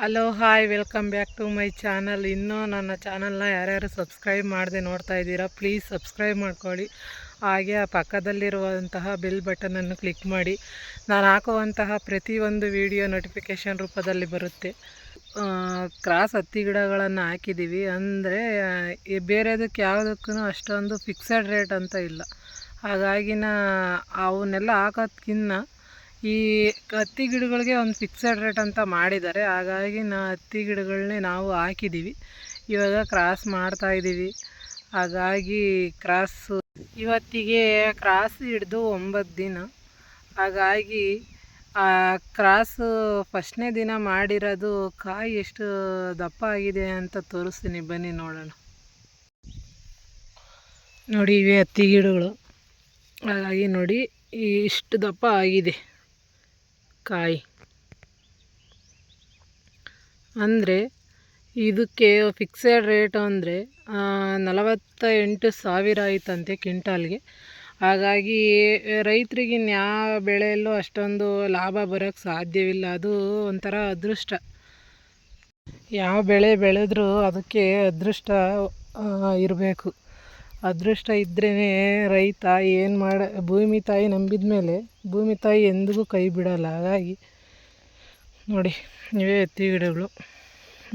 Hello hi welcome back to my channel ಇನ್ನೂ ನನ್ನ ಚಾನಲ್ನ ಯಾರ್ಯಾರು ಸಬ್ಸ್ಕ್ರೈಬ್ ಮಾಡದೆ ನೋಡ್ತಾ ಇದ್ದೀರಾ ಪ್ಲೀಸ್ ಸಬ್ಸ್ಕ್ರೈಬ್ ಮಾಡ್ಕೊಳ್ಳಿ. ಹಾಗೆ ಆ ಪಕ್ಕದಲ್ಲಿರುವಂತಹ ಬೆಲ್ ಬಟನನ್ನು ಕ್ಲಿಕ್ ಮಾಡಿ. ನಾನು ಹಾಕುವಂತಹ ಪ್ರತಿಯೊಂದು ವಿಡಿಯೋ ನೋಟಿಫಿಕೇಷನ್ ರೂಪದಲ್ಲಿ ಬರುತ್ತೆ. ಕ್ರಾಸ್ ಹತ್ತಿ ಗಿಡಗಳನ್ನು ಹಾಕಿದ್ದೀವಿ. ಅಂದರೆ ಬೇರೆದಕ್ಕೆ ಯಾವುದಕ್ಕೂ ಅಷ್ಟೊಂದು ಫಿಕ್ಸೆಡ್ ರೇಟ್ ಅಂತ ಇಲ್ಲ. ಹಾಗಾಗಿನ ಅವನ್ನೆಲ್ಲ ಹಾಕೋದ್ಕಿನ್ನ ಈ ಹತ್ತಿ ಗಿಡಗಳಿಗೆ ಒಂದು ಫಿಕ್ಸಡ್ ರೇಟ್ ಅಂತ ಮಾಡಿದ್ದಾರೆ. ಹಾಗಾಗಿ ನಾ ಹತ್ತಿ ಗಿಡಗಳನ್ನೇ ನಾವು ಹಾಕಿದ್ದೀವಿ. ಇವಾಗ ಕ್ರಾಸ್ ಮಾಡ್ತಾ ಇದ್ದೀವಿ. ಹಾಗಾಗಿ ಕ್ರಾಸು ಇವತ್ತಿಗೆ ಕ್ರಾಸ್ ಹಿಡ್ದು ಒಂಬತ್ತು ದಿನ. ಹಾಗಾಗಿ ಆ ಕ್ರಾಸು ಫಸ್ಟ್ನೇ ದಿನ ಮಾಡಿರೋದು ಕಾಯಿ ಎಷ್ಟು ದಪ್ಪ ಆಗಿದೆ ಅಂತ ತೋರಿಸ್ತೀನಿ. ಬನ್ನಿ ನೋಡೋಣ. ನೋಡಿ ಇವೆ ಹತ್ತಿ ಗಿಡಗಳು. ಹಾಗಾಗಿ ನೋಡಿ ಇಷ್ಟು ದಪ್ಪ ಆಗಿದೆ. ಕಾಯಿ. ಅಂದರೆ ಇದಕ್ಕೆ ಫಿಕ್ಸೆಡ್ ರೇಟ್ ಅಂದರೆ ನಲವತ್ತ ಎಂಟು ಸಾವಿರ ಆಯ್ತಂತೆ ಕ್ವಿಂಟಾಲ್ಗೆ. ಹಾಗಾಗಿ ರೈತರಿಗೆ ಯಾವ ಬೆಳೆಯಲ್ಲೂ ಅಷ್ಟೊಂದು ಲಾಭ ಬರೋಕ್ಕೆ ಸಾಧ್ಯವಿಲ್ಲ. ಅದು ಒಂಥರ ಅದೃಷ್ಟ. ಯಾವ ಬೆಳೆ ಬೆಳೆದ್ರೂ ಅದಕ್ಕೆ ಅದೃಷ್ಟ ಇರಬೇಕು. ಅದೃಷ್ಟ ಇದ್ರೇ ರೈತ ಏನು ಮಾಡ, ಭೂಮಿ ತಾಯಿ ನಂಬಿದ ಮೇಲೆ ಭೂಮಿ ತಾಯಿ ಎಂದಿಗೂ ಕೈ ಬಿಡಲ್ಲ. ಹಾಗಾಗಿ ನೋಡಿ, ಇವೇ ಎತ್ತಿ ಗಿಡಗಳು.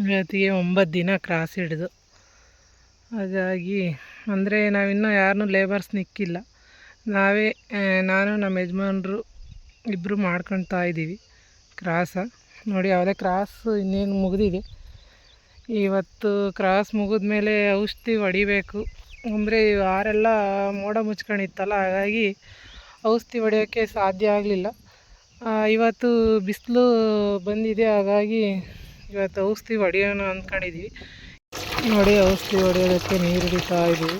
ಇವತ್ತಿಗೆ ಒಂಬತ್ತು ದಿನ ಕ್ರಾಸ್ ಹಿಡಿದು. ಹಾಗಾಗಿ ಅಂದರೆ ನಾವಿನ್ನೂ ಯಾರನ್ನೂ ಲೇಬರ್ಸ್ ನಿಕ್ಕಿಲ್ಲ. ನಾವೇ ನಾನು ನಮ್ಮ ಯಜಮಾನ್ರು ಇಬ್ಬರು ಮಾಡ್ಕೊಳ್ತಾ ಇದ್ದೀವಿ ಕ್ರಾಸ. ನೋಡಿ ಯಾವುದೇ ಕ್ರಾಸ್ ಇನ್ನೇನು ಮುಗಿದಿದೆ. ಇವತ್ತು ಕ್ರಾಸ್ ಮುಗಿದ ಮೇಲೆ ಔಷಧಿ ಹೊಡಿಬೇಕು. ಅಂದರೆ ಆರೆಲ್ಲ ಮೋಡ ಮುಚ್ಕೊಂಡಿತ್ತಲ್ಲ ಹಾಗಾಗಿ ಔಷಧಿ ಹೊಡೆಯೋಕ್ಕೆ ಸಾಧ್ಯ ಆಗಲಿಲ್ಲ. ಇವತ್ತು ಬಿಸಿಲು ಬಂದಿದೆ, ಹಾಗಾಗಿ ಇವತ್ತು ಔಷಧಿ ಹೊಡೆಯೋಣ ಅಂದ್ಕೊಂಡಿದ್ವಿ. ನೋಡಿ ಔಷಧಿ ಹೊಡೆಯೋದಕ್ಕೆ ನೀರು ಹಿಡಿತಾ ಇದ್ದೀವಿ.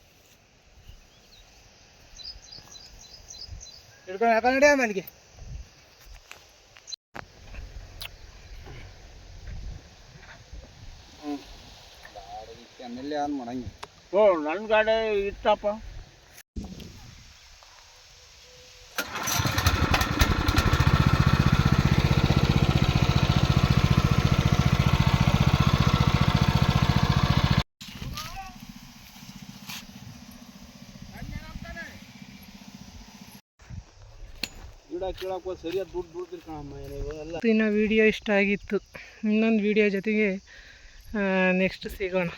ಹಿಡ್ಕೊಂಡು ಯಾಕೆ ನಡಿ ಆಮೇಲೆ ಎಮ್ ಆನ್ ಮಾಡಂಗಿ ಓ ನನ್ನ ಗಾಡಿ ಇತ್ತಪ್ಪ ಗಿಡ ಕೀಳಕ್ಕೆ ಸರಿಯಾದ ದುಡ್ಡು ಎಲ್ಲ ಇವತ್ತಿನ ವಿಡಿಯೋ ಇಷ್ಟ ಆಗಿತ್ತು. ಇನ್ನೊಂದು ವಿಡಿಯೋ ಜೊತೆಗೆ ನೆಕ್ಸ್ಟ್ ಸಿಗೋಣ.